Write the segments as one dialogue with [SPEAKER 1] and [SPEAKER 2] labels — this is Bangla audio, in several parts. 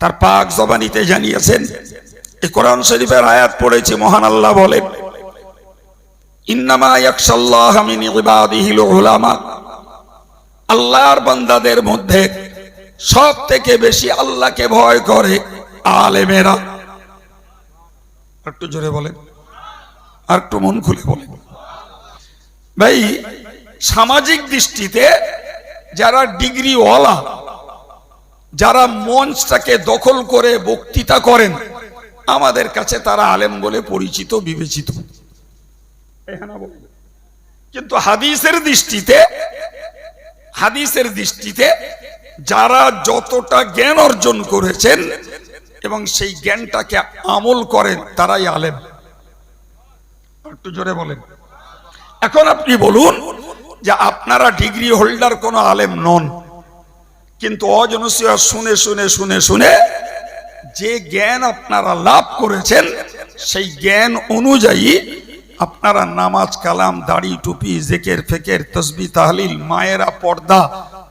[SPEAKER 1] তার পাক জবানিতে জানিয়েছেন কোরআন শরীফের আয়াত মহান আল্লাহ বলেন আল্লাহর বান্দাদের মধ্যে সব থেকে বেশি আল্লাহকে ভয় করে আলেমেরা। একটু জোরে বলেন আর একটু মন খুলে বলেন। ভাই, সামাজিক দৃষ্টিতে যারা ডিগ্রিওয়ালা, যারা মঞ্চটাকে দখল করে বক্তৃতা করেন, আমাদের কাছে তারা আলেম বলে পরিচিত, বিবেচিত। কিন্তু হাদিসের দৃষ্টিতে হাদিসের দৃষ্টিতে যারা যতটা জ্ঞান অর্জন করেছেন এবং সেই জ্ঞানটাকে আমল করেন, তারাই আলেম। একটু জোরে বলেন। এখন আপনি বলুন যে আপনারা ডিগ্রি হোল্ডার কোনো আলেম নন। কিন্তু অজনসিয়া শুনে শুনে শুনে শুনে যে জ্ঞান আপনারা লাভ করেছেন, সেই জ্ঞান অনুযায়ী আপনারা নামাজ, কালাম, দাড়ি, টুপি, জেকের, ফেকের, তসবি, তাহলিল, মায়েরা পর্দা,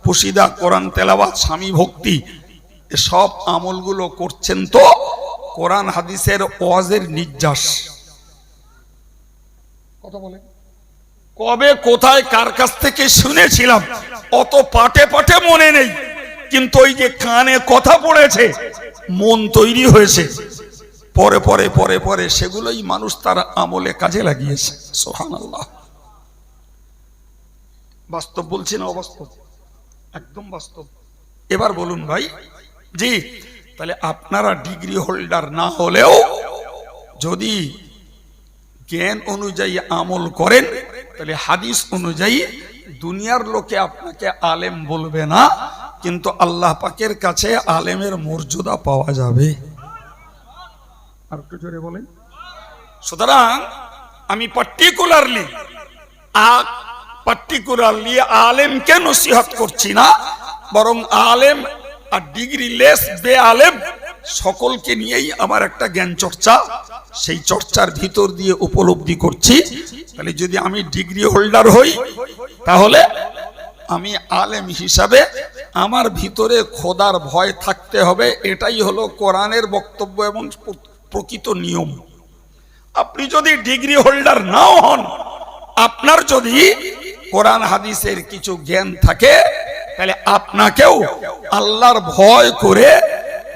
[SPEAKER 1] পুশিদা, কোরআন তেলাবাদ স্বামী ভক্তি সব আমলগুলো করছেন তো কোরআন হাদিসের ওয়াজের নির্যাস। কথা বলেন। কবে, কোথায়, কার কাছ থেকে শুনেছিলাম? অত পাটে পাটে মনে নেই। কিন্তু ওই যে কানে কথা পড়েছে, মন তৈরি হয়েছে। পরে পরে পরে পরে সেগুলোই মানুষ তার আমলে কাজে লাগিয়েছে। সোহান আল্লাহ বাস্তব বলছি না অবাস্তব? একদম বাস্তব। এবার বলুন ভাই। জি, তাহলে আপনারা ডিগ্রি হোল্ডার না হলেও যদি জ্ঞান অনুযায়ী আমল করেন তাহলে হাদিস অনুযায়ী দুনিয়ার লোকে আপনাকে আলেম বলবে না, কিন্তু আল্লাহ পাকের কাছে আলেমের মর্যাদা পাওয়া যাবে। আর একটু জোরে বলেন। সুতরাং আমি পার্টিকুলারলি পার্টিকুলারলি আলেমকে নসিহত করছি না, বরং আলেম আর ডিগ্রি লেস বে আলেম সকলকে নিয়েই আমার একটা জ্ঞান চর্চা সেই চর্চার ভিতর দিয়ে উপলব্ধি করছি তাহলে যদি আমি ডিগ্রি হোল্ডার হই, তাহলে আমি আলেম হিসাবে আমার ভিতরে খোদার ভয় থাকতে হবে। এটাই হলো কোরআনের বক্তব্য এবং প্রকৃত নিয়ম। আপনি যদি ডিগ্রি হোল্ডার নাও হন, আপনার যদি কোরআন হাদিসের কিছু জ্ঞান থাকে, তাহলে আপনাকেও আল্লাহর ভয় করে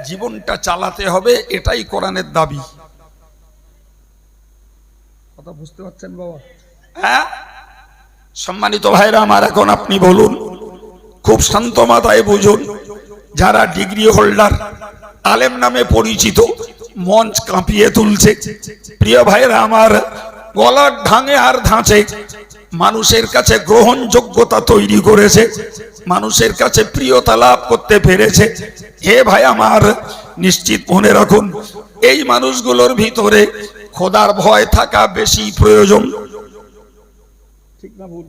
[SPEAKER 1] জীবনটা চালাতে হবে। এটাই কোরআনের দাবি। কথা বুঝতে পারছেন বাবা? হ্যাঁ? সম্মানিত ভাইরা, আমার এখন আপনি বলুন, খুব শান্ত মাথায় বুঝুন, যারা ডিগ্রি হোল্ডার আলেম নামে পরিচিত, মঞ্চ কাঁপিয়ে তুলছে। প্রিয় ভাইরা, আমার গলার ঢাঙে আর ধাঁচে, মানুষের কাছে গ্রহণযোগ্যতা তৈরি করেছে, মানুষের কাছে প্রিয়তা লাভ করতে পেরেছে। হে ভাই, আমার নিশ্চিত মনে রাখুন, এই মানুষগুলোর ভিতরে খোদার ভয় থাকা বেশি প্রয়োজন। ঠিক না ভুল।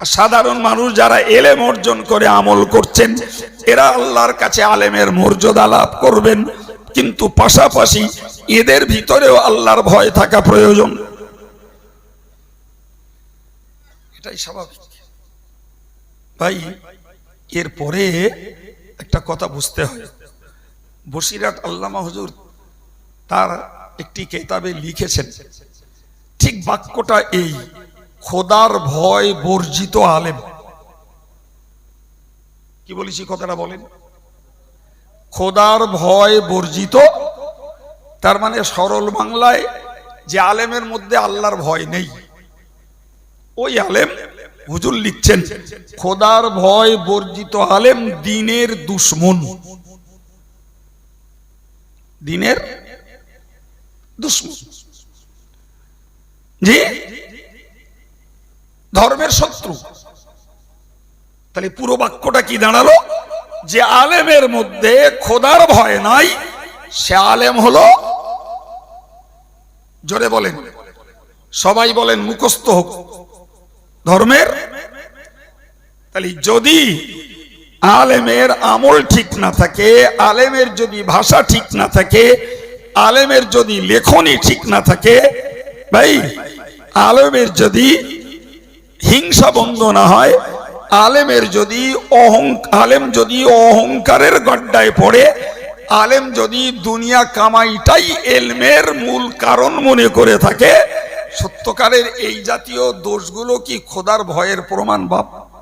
[SPEAKER 1] সাধারণ মানুষ যারা এলেম অর্জন করে আমল করছেন এরা আল্লাহর কাছে আলেমের মর্যাদা লাভ করবেন। কিন্তু পাশাপাশি এদের ভিতরেও আল্লাহর ভয় থাকা প্রয়োজন। এটাই স্বাভাবিক। ভাই এরপরে একটা কথা বুঝতে হয়। বসিরাট আল্লামা হুজুর তার একটি কেতাবে লিখেছেন, ঠিক বাক্যটা এই, খোদার ভয় বর্জিত আলেম। কি বলেছি কথাটা বলেন? খোদার ভয় বর্জিত, তার মানে সরল বাংলায় যে আলেমের মধ্যে আল্লাহর ভয় নেই, ওই আলেম হুজুর লিখছেন, খোদার ভয় বর্জিত আলেম দিনের দুশ্মন। দিনের দুশ্মন। জি ধর্মের শত্রু। তাহলে পুরো বাক্যটা কি দাঁড়াল? যে আলেমের মধ্যে খোদার ভয় নাই, সে আলেম হলো জোরে বলেন। সবাই বলেন মুখস্থ হোক। ধর্মের? তাহলে যদি আলেমের আমল ঠিক না থাকে, আলেমের যদি ভাষা ঠিক না থাকে আলেমের যদি লেখনী ঠিক না থাকে, ভাই, আলেমের যদি হিংসা বন্ধ না হয়, আলেমের যদি অহং, আলেম যদি অহংকারের গড্ডায় পড়ে, আলেম যদি দুনিয়া কামাইটাই এলমের মূল কারণ মনে করে থাকে, সত্যকারের এই জাতীয় দোষগুলো কি খোদার ভয়ের প্রমাণ, বাপ?